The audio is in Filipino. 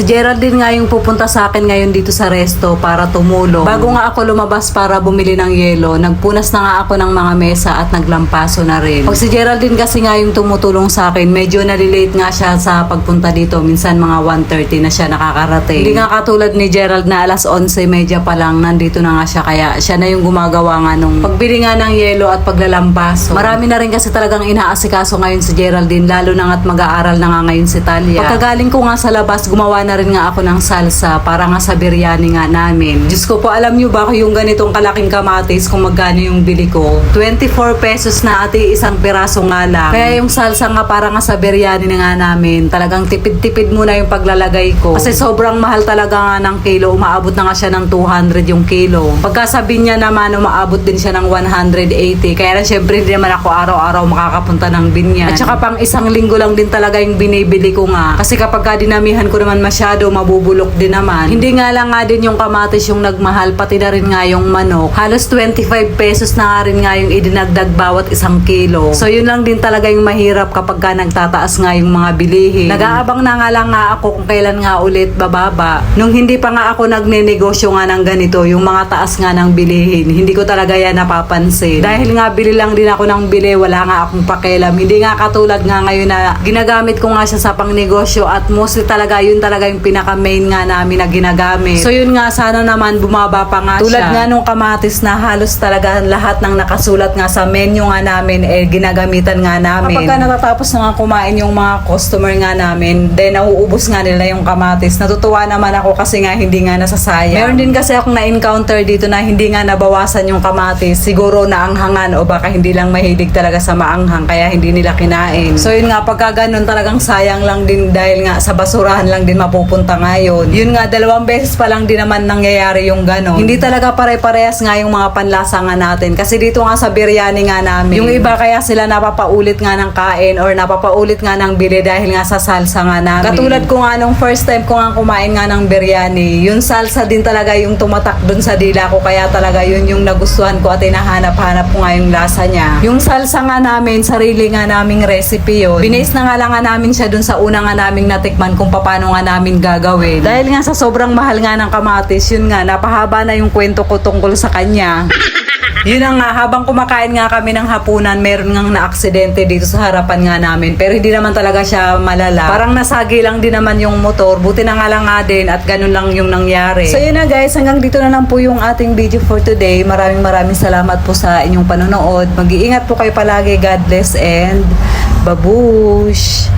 Si Geraldine nga yung pupunta sa akin ngayon dito sa resto para tumulong. Bago nga ako lumabas para bumili ng yelo, nagpunas na nga ako ng mga mesa at naglampaso na rin. Pag si Geraldine kasi nga yung tumutulong sa akin, medyo nalilate nga siya sa pagpunta dito. Minsan mga 1.30 na siya nakakarating. Hindi nga katulad ni Gerald na alas 11.30 pa lang nandito na nga siya kaya siya na yung gumagawa nga nung pagbili nga ng yelo at paglalampaso. Marami na rin kasi talagang inaasikaso ngayon si Geraldine lalo na nga't mag-aaral na nga ngayon si Talia. Pagkagaling ko nga sa labas, gumawa na rin nga ako ng salsa para nga sa biryani nga namin. Diyos ko po, alam nyo ba yung ganitong kalaking kamatis kung magkano yung bili ko? 24 pesos na ati isang piraso nga lang. Kaya yung salsa nga para nga sa biryani na nga namin, talagang tipid-tipid muna yung paglalagay ko. Kasi sobrang mahal talaga nga ng kilo, umaabot na nga siya ng 200 yung kilo. Pagkasabi niya naman, umaabot din siya ng 180. Kaya na syempre hindi naman ako araw-araw makakapunta ng binyan. At saka pang isang linggo lang din talaga yung binibili ko nga. Kasi kapag ka dinamihan ko naman masyado, mabubulok din naman. Hindi nga lang nga din yung kamatis yung nagmahal, pati na rin nga yung manok. Halos 25 pesos na nga rin nga yung idinagdag bawat isang kilo. So yun lang din talaga yung mahirap kapag ka nagtataas nga yung mga bilihin. Nag-aabang na nga lang nga ako kung kailan nga ulit bababa. Nung hindi pa nga ako nagnenegosyo nga ng ganito, yung mga taas nga ng bilihin, hindi ko talaga yan napapansin. Dahil nga bili lang din ako ng bili, wala nga akong pakialam. Hindi nga katulad nga ngayon na ginagamit ko nga siya sa pangnegosyo at mostly talaga yun talaga yung pinaka main nga namin na ginagamit. So yun nga sana naman bumaba pa nga Tulad siya. nga nung kamatis na halos talaga lahat ng nakasulat nga sa menu nga namin eh ginagamitan nga namin. Kapag ka natatapos na nga kumain yung mga customer nga namin, then nauubos nga nila yung kamatis. Natutuwa naman ako kasi nga hindi nga nasasayang. Meron din kasi akong na-encounter dito na hindi nga nabawasan yung kamatis. Siguro naanghangan o baka hindi lang mahilig talaga sa maanghang kaya hindi nila kinain. So yun nga, pagka ganun talagang sayang lang din dahil nga sa basurahan lang din mapupunta ngayon. Yun nga, dalawang beses pa lang din naman nangyayari yung ganun. Hindi talaga pare-parehas nga yung mga panlasa nga natin. Kasi dito nga sa biryani nga namin, yung iba kaya sila napapaulit nga ng kain or napapaulit nga ng bili dahil nga sa salsa nga namin. Katulad ko nga nung first time ko nga kumain nga ng biryani, yung salsa din talaga yung tumatak dun sa dila ko. Kaya talaga yun yung nagustuhan ko at hinahanap-hanap ko nga yung lasa niya. Yung salsa nga namin, sarili nga naming recipe yun. Binase na nga lang nga namin siya dun sa una nga naming natikman kung paano nga namin gagawin. Dahil nga sa sobrang mahal nga ng kamatis, yun nga, napahaba na yung kwento ko tungkol sa kanya. Yun na nga, habang kumakain nga kami ng hapunan, meron nga na-aksidente dito sa harapan nga namin. Pero hindi naman talaga siya malala. Parang nasagi lang din naman yung motor. Buti na nga lang nga din at ganun lang yung nangyari. So yun na guys, hanggang dito na lang po yung ating video for today. Maraming maraming salamat po sa inyong panonood. Mag-iingat po kayo palagi. God bless and babush!